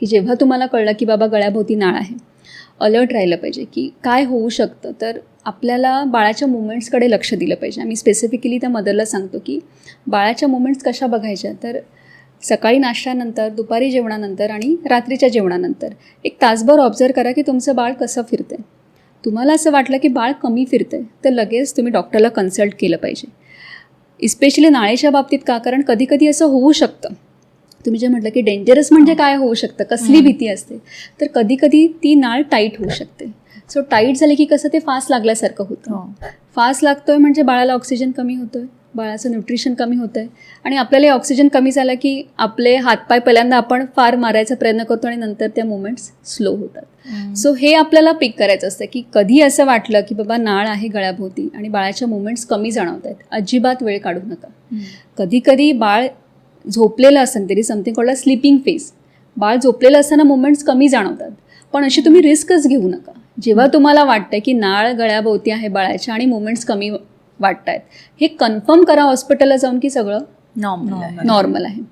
की जेव्हा तुम्हाला कळलं की बाबा गळ्याभोवती नाळ आहे अलर्ट राहिलं पाहिजे की काय होऊ शकतं तर आपल्याला बाळाच्या मुवमेंट्सकडे लक्ष दिलं पाहिजे. आम्ही स्पेसिफिकली त्या मदरला सांगतो की बाळाच्या मुवमेंट्स कशा बघायच्या तर सकाळी नाश्त्यानंतर दुपारी जेवणानंतर आणि रात्रीच्या जेवणानंतर. एक तासभर ऑब्झर्व करा की तुमचं बाळ कसं फिरतंय. तुम्हाला असं वाटलं की बाळ कमी फिरते तर लगेच तुम्ही डॉक्टरला कन्सल्ट केलं पाहिजे. इस्पेशली नाळेच्या बाबतीत का? कारण कधीकधी असं होऊ शकतं. तुम्ही जे म्हटलं की डेंजरस म्हणजे काय होऊ शकतं? कसली भीती असते? तर कधी कधी ती नाळ टाईट होऊ शकते. सो टाईट झाले की कसं ते फास्ट लागल्यासारखं होतं. हो. फास्ट लागतोय म्हणजे बाळाला ऑक्सिजन कमी होतोय. बाळाचं न्यूट्रिशन कमी होतं आहे आणि आपल्याला ऑक्सिजन कमी झाला की आपले हातपाय पहिल्यांदा आपण फार मारायचा प्रयत्न करतो आणि नंतर त्या मुवमेंट्स स्लो होतात. सो हे आपल्याला पिक करायचं असतं की कधी असं वाटलं की बाबा नाळ आहे गळ्याभोवती आणि बाळाच्या मुवमेंट्स कमी जाणवत आहेत अजिबात वेळ काढू नका. कधी कधी बाळ झोपलेलं असेल तरी समथिंग कॉल्ड स्लिपिंग फेस बाळ झोपलेलं असताना मुवमेंट्स कमी जाणवतात. पण अशी तुम्ही रिस्कच घेऊ नका. जेव्हा तुम्हाला वाटतं की नाळ गळ्याभोवती आहे बाळाच्या आणि मुवमेंट्स कमी वाटत आहेत हे कन्फर्म करा हॉस्पिटलला जाऊन की सगळं नॉर्मल नॉर्मल आहे.